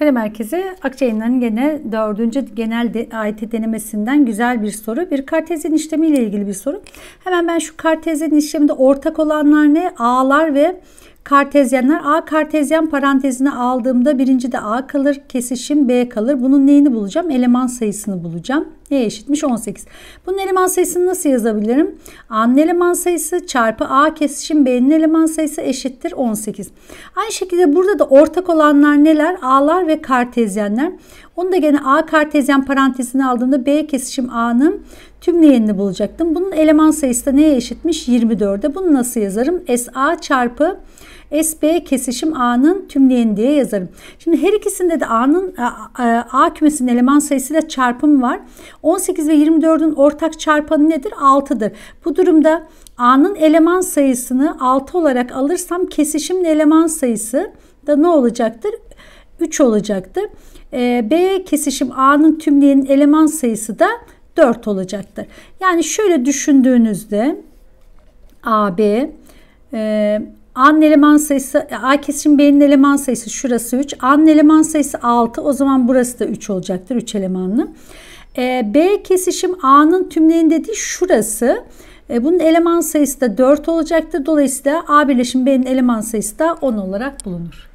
Kale merkezi Akçayınlar'ın gene dördüncü genel de, AYT denemesinden güzel bir soru. Bir kartezyen işlemiyle ilgili bir soru. Hemen ben şu kartezyen işleminde ortak olanlar ne? A'lar ve kartezyenler. A kartezyen parantezine aldığımda birinci de A kalır. Kesişim B kalır. Bunun neyini bulacağım? Eleman sayısını bulacağım. Ne eşitmiş? 18. Bunun eleman sayısını nasıl yazabilirim? A'nın eleman sayısı çarpı A kesişim B'nin eleman sayısı eşittir 18. Aynı şekilde burada da ortak olanlar neler? A'lar ve kartezyenler. Onu da gene A kartezyen parantezine aldığımda B kesişim A'nın tümleyenini bulacaktım. Bunun eleman sayısı da neye eşitmiş? 24'e. Bunu nasıl yazarım? SA çarpı SB kesişim A'nın tümleyeni diye yazarım. Şimdi her ikisinde de A'nın A, A kümesinin eleman sayısıyla çarpım var. 18 ve 24'ün ortak çarpanı nedir? 6'dır. Bu durumda A'nın eleman sayısını 6 olarak alırsam kesişimin eleman sayısı da ne olacaktır? 3 olacaktır. Ee, B kesişim A'nın tümleyenin eleman sayısı da 4 olacaktır. Yani şöyle düşündüğünüzde AB e, A'nın eleman sayısı A kesişim B'nin eleman sayısı şurası 3. A'nın eleman sayısı 6. O zaman burası da 3 olacaktır. 3 elemanlı. E, B kesişim A'nın tümleyin dediği şurası. E, bunun eleman sayısı da 4 olacaktır. Dolayısıyla A birleşim B'nin eleman sayısı da 10 olarak bulunur.